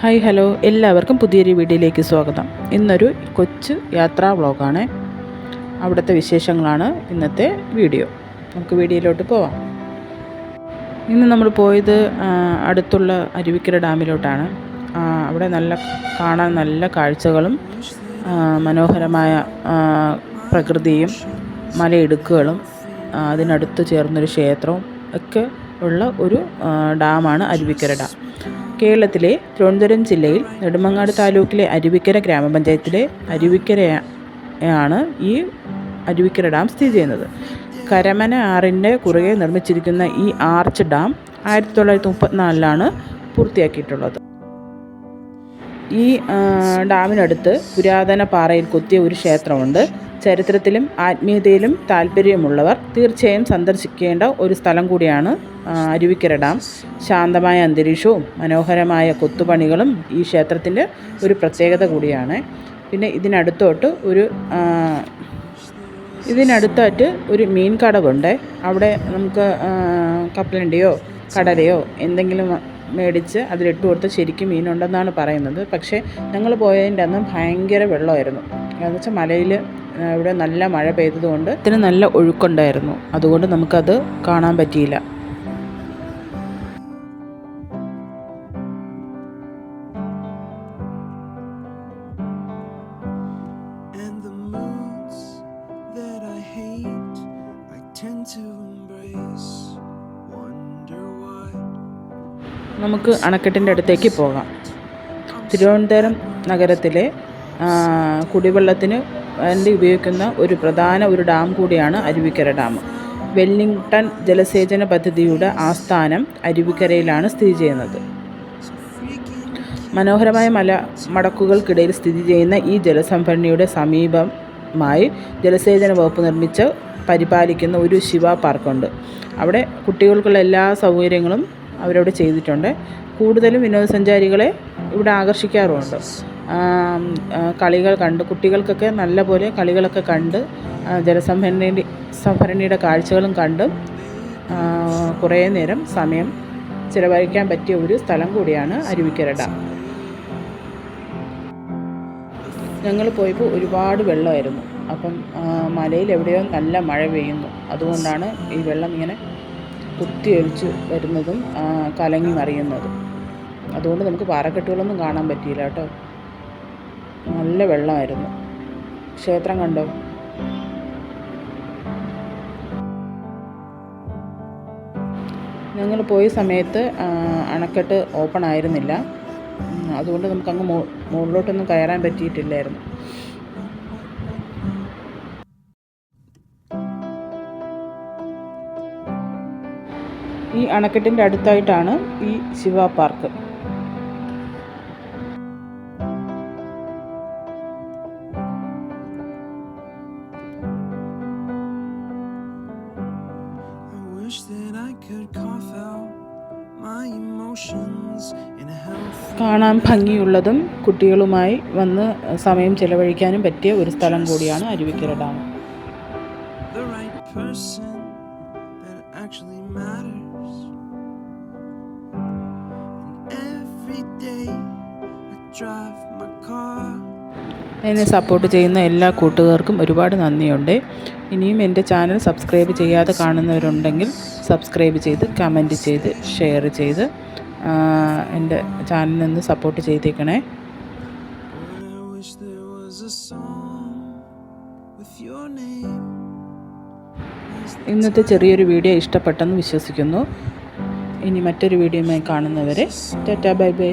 Hi hello. എല്ലാവർക്കും പുതിയൊരു വീഡിയോയിലേക്ക് സ്വാഗതം. ഇന്നൊരു കൊച്ചു യാത്രാ വ്ളോഗാണ്. അവിടുത്തെ വിശേഷങ്ങളാണ് ഇന്നത്തെ വീഡിയോ. നമുക്ക് വീഡിയോയിലോട്ട് പോവാം. ഇന്ന് നമ്മൾ പോയത് അടുത്തുള്ള അരുവിക്കര ഡാമിലോട്ടാണ്. അവിടെ നല്ല കാണാൻ നല്ല കാഴ്ചകളും മനോഹരമായ പ്രകൃതിയും മലയിടുക്കുകളും അതിനടുത്ത് ചേർന്നൊരു ക്ഷേത്രവും ഒക്കെ ഉള്ള ഒരു ഡാമാണ് അരുവിക്കര ഡാം. കേരളത്തിലെ തിരുവനന്തപുരം ജില്ലയിൽ നെടുമങ്ങാട് താലൂക്കിലെ അരുവിക്കര ഗ്രാമപഞ്ചായത്തിലെ അരുവിക്കരയാണ് ഈ അരുവിക്കര ഡാം സ്ഥിതി ചെയ്യുന്നത്. കരമന ആറിന്റെ കുറുകെ നിർമ്മിച്ചിരിക്കുന്ന ഈ ആർച്ച് ഡാം ആയിരത്തി തൊള്ളായിരത്തി മുപ്പത്തിനാലിലാണ് പൂർത്തിയാക്കിയിട്ടുള്ളത്. ഈ ഡാമിനടുത്ത് പുരാതന പാറയിൽ കൊത്തിയ ഒരു ക്ഷേത്രമുണ്ട്. ചരിത്രത്തിലും ആത്മീയതയിലും താല്പര്യമുള്ളവർ തീർച്ചയായും സന്ദർശിക്കേണ്ട ഒരു സ്ഥലം കൂടിയാണ് അരുവിക്കര ഡാം. ശാന്തമായ അന്തരീക്ഷവും മനോഹരമായ കൊത്തുപണികളും ഈ ക്ഷേത്രത്തിന്റെ ഒരു പ്രത്യേകത കൂടിയാണ്. പിന്നെ ഇതിനടുത്തോട്ട് ഒരു ഇതിനടുത്തായിട്ട് ഒരു മീൻ കടവുണ്ട്. അവിടെ നമുക്ക് കപ്പലണ്ടിയോ കടലയോ എന്തെങ്കിലും മേടിച്ച് അതിലിട്ട് കൊടുത്ത് ശരിക്കും മീനുണ്ടെന്നാണ് പറയുന്നത്. പക്ഷേ ഞങ്ങൾ പോയതിന്റെ അന്ന് ഭയങ്കര വെള്ളമായിരുന്നു. എന്ന് വെച്ചാൽ മലയിൽ ഇവിടെ നല്ല മഴ പെയ്തതുകൊണ്ട് ഇതിന് നല്ല ഒഴുക്കുണ്ടായിരുന്നു. അതുകൊണ്ട് നമുക്കത് കാണാൻ പറ്റിയില്ല. നമുക്ക് അണക്കെട്ടിന്റെ അടുത്തേക്ക് പോകാം. തിരുവനന്തപുരം നഗരത്തിലെ കുടിവെള്ളത്തിന് വേണ്ടി ഉപയോഗിക്കുന്ന ഒരു പ്രധാന ഒരു ഡാം കൂടിയാണ് അരുവിക്കര ഡാം. വെല്ലിംഗ്ടൺ ജലസേചന പദ്ധതിയുടെ ആസ്ഥാനം അരുവിക്കരയിലാണ് സ്ഥിതി ചെയ്യുന്നത്. മനോഹരമായ മല മടക്കുകൾക്കിടയിൽ സ്ഥിതി ചെയ്യുന്ന ഈ ജലസംഭരണിയുടെ സമീപമായി ജലസേചന വകുപ്പ് നിർമ്മിച്ച് പരിപാലിക്കുന്ന ഒരു ശിവ പാർക്കുണ്ട്. അവിടെ കുട്ടികൾക്കുള്ള എല്ലാ സൗകര്യങ്ങളും അവരവിടെ ചെയ്തിട്ടുണ്ട്. കൂടുതലും വിനോദസഞ്ചാരികളെ ഇവിടെ ആകർഷിക്കാറുമുണ്ട്. കളികൾ കണ്ട് കുട്ടികൾക്കൊക്കെ നല്ലപോലെ കളികളൊക്കെ കണ്ട് ജലസംഭരണി സംഭരണിയുടെ കാഴ്ചകളും കണ്ട് കുറേ നേരം സമയം ചിലവഴിക്കാൻ പറ്റിയ ഒരു സ്ഥലം കൂടിയാണ് അരുവിക്കര ഡാം ഞങ്ങൾ പോയപ്പോൾ ഒരുപാട് വെള്ളമായിരുന്നു. അപ്പം മലയിൽ എവിടെയോ നല്ല മഴ പെയ്യുന്നു. അതുകൊണ്ടാണ് ഈ വെള്ളം ഇങ്ങനെ കുത്തിയൊലിച്ച് വരുന്നതും കലങ്ങി മറിയുന്നതും. അതുകൊണ്ട് നമുക്ക് പാറക്കെട്ടുകളൊന്നും കാണാൻ പറ്റിയില്ല കേട്ടോ. നല്ല വെള്ളമായിരുന്നു. ക്ഷേത്രം കണ്ടോ? ഞങ്ങൾ പോയ സമയത്ത് അണക്കെട്ട് ഓപ്പൺ ആയിരുന്നില്ല. അതുകൊണ്ട് നമുക്കങ്ങ് മുകളിലോട്ടൊന്നും കയറാൻ പറ്റിയിട്ടില്ലായിരുന്നു. ഈ അണക്കെട്ടിന്റെ അടുത്തായിട്ടാണ് ഈ ശിവ പാർക്ക്. കാണാൻ ഭംഗിയുള്ളതും കുട്ടികളുമായി വന്ന് സമയം ചെലവഴിക്കാനും പറ്റിയ ഒരു സ്ഥലം കൂടിയാണ് അരുവിക്കര ഡാം. എന്നെ സപ്പോർട്ട് ചെയ്യുന്ന എല്ലാ കൂട്ടുകാർക്കും ഒരുപാട് നന്ദിയുണ്ട്. ഇനിയും എന്റെ ചാനൽ സബ്സ്ക്രൈബ് ചെയ്യാതെ കാണുന്നവരുണ്ടെങ്കിൽ സബ്സ്ക്രൈബ് ചെയ്ത് കമന്റ് ചെയ്ത് ഷെയർ ചെയ്ത് എന്റെ ചാനലിനൊന്ന് സപ്പോർട്ട് ചെയ്തേക്കണേ. ഇന്നത്തെ ചെറിയൊരു വീഡിയോ ഇഷ്ടപ്പെട്ടെന്ന് വിശ്വസിക്കുന്നു. ഇനി മറ്റൊരു വീഡിയോയുമായി കാണുന്നവരെ ടാറ്റാ ബൈ ബൈ.